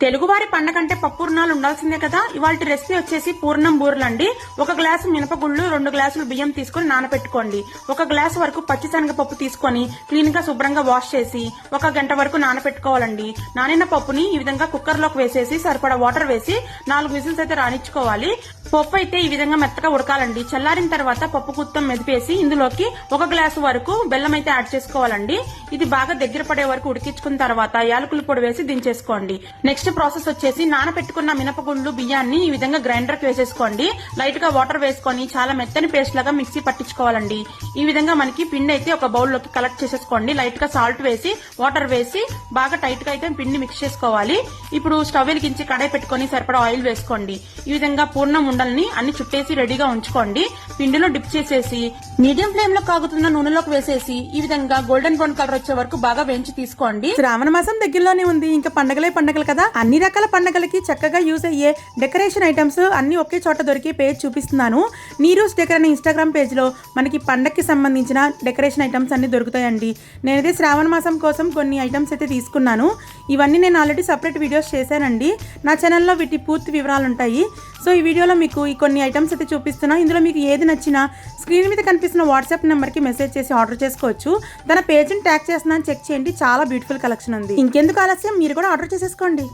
తెలుగువారి పండగంటే పప్పుర్ణాలు ఉండాల్సిందే కదా? ఇవాళ రెసిపీ వచ్చేసి పూర్ణం బూరలండి. ఒక గ్లాసు మినపగుళ్ళు రెండు గ్లాసులు బియ్యం తీసుకొని నానబెట్టుకోండి ఒక గ్లాసు వరకు పచ్చిశనగపప్పు తీసుకొని క్లీన్గా శుభ్రంగా వాష్ చేసి ఒక గంట వరకు నానబెట్టుకోవాలండి నానిన పప్పుని ఈ విధంగా కుక్కర్లోకి వేసేసి సరిపడా వాటర్ వేసి నాలుగు విజిల్స్ అయితే రాణించుకోవాలి పప్పు అయితే ఈ విధంగా మెత్తగా ఉడకాలండి. చల్లారిన తర్వాత పప్పు గుత్తం మెదిపేసి ఇందులోకి ఒక గ్లాసు వరకు బెల్లం అయితే యాడ్ చేసుకోవాలండి. ఇది బాగా దగ్గర పడే వరకు ఉడికించుకున్న తర్వాత యాలకుల పొడి వేసి దించేసుకోండి. నెక్స్ట్ ప్రాసెస్ వచ్చేసి నానబెట్టుకున్న మినపగుండ్లు బియ్యాన్ని ఈ విధంగా గ్రైండర్కి వేసేసుకోండి. లైట్గా వాటర్ వేసుకొని చాలా మెత్తని పేస్ట్ లాగా మిక్సీ పట్టించుకోవాలండి. ఈ విధంగా మనకి పిండి అయితే ఒక బౌల్లోకి కలెక్ట్ చేసేసుకోండి. లైట్గా సాల్ట్ వేసి వాటర్ వేసి బాగా టైట్గా అయితే పిండి మిక్స్ చేసుకోవాలి. ఇప్పుడు స్టవ్ వెలిగించి కడాయి పెట్టుకొని సరిపడా ఆయిల్ వేసుకోండి. ఈ విధంగా పూర్ణం ఉండల్ని అన్ని చుట్టేసి రెడీగా ఉంచుకోండి. పిండిలో డిప్ చేసేసి మీడియం ఫ్లేమ్లో కాగుతున్న నూనెలోకి వేసేసి ఈ విధంగా గోల్డెన్ బ్రౌన్ కలర్ వచ్చే వరకు బాగా వేయించి తీసుకోండి. శ్రావణ మాసం దగ్గరలోనే ఉంది. ఇంకా పండగలే పండగలు కదా. అన్ని రకాల పండగలకి చక్కగా యూజ్ అయ్యే డెకరేషన్ ఐటమ్స్ అన్ని ఒకే చోట దొరికే పేజ్ చూపిస్తున్నాను. నీరూస్ డెకర్ అనే ఇన్స్టాగ్రామ్ పేజ్లో మనకి పండగకి సంబంధించిన డెకరేషన్ ఐటమ్స్ అన్ని దొరుకుతాయండి. నేనైతే శ్రావణ మాసం కోసం కొన్ని ఐటమ్స్ అయితే తీసుకున్నాను. ఇవన్నీ నేను ఆల్రెడీ సపరేట్ వీడియోస్ చేశానండి. నా ఛానల్లో వీటి పూర్తి వివరాలు ఉంటాయి. సో ఈ వీడియోలో మీకు ఈ కొన్ని ఐటమ్స్ అయితే చూపిస్తున్నా. ఇందులో మీకు ఏది నచ్చినా స్క్రీన్ మీద కనిపిస్తున్న వాట్సాప్ నెంబర్కి మెసేజ్ చేసి ఆర్డర్ చేసుకోవచ్చు. తన పేజ్ని ట్యాగ్ చేస్తున్నాను చెక్ చేయండి. చాలా బ్యూటిఫుల్ కలెక్షన్ ఉంది. ఇంకెందుకు ఆలస్యం? మీరు కూడా ఆర్డర్ చేసేసుకోండి.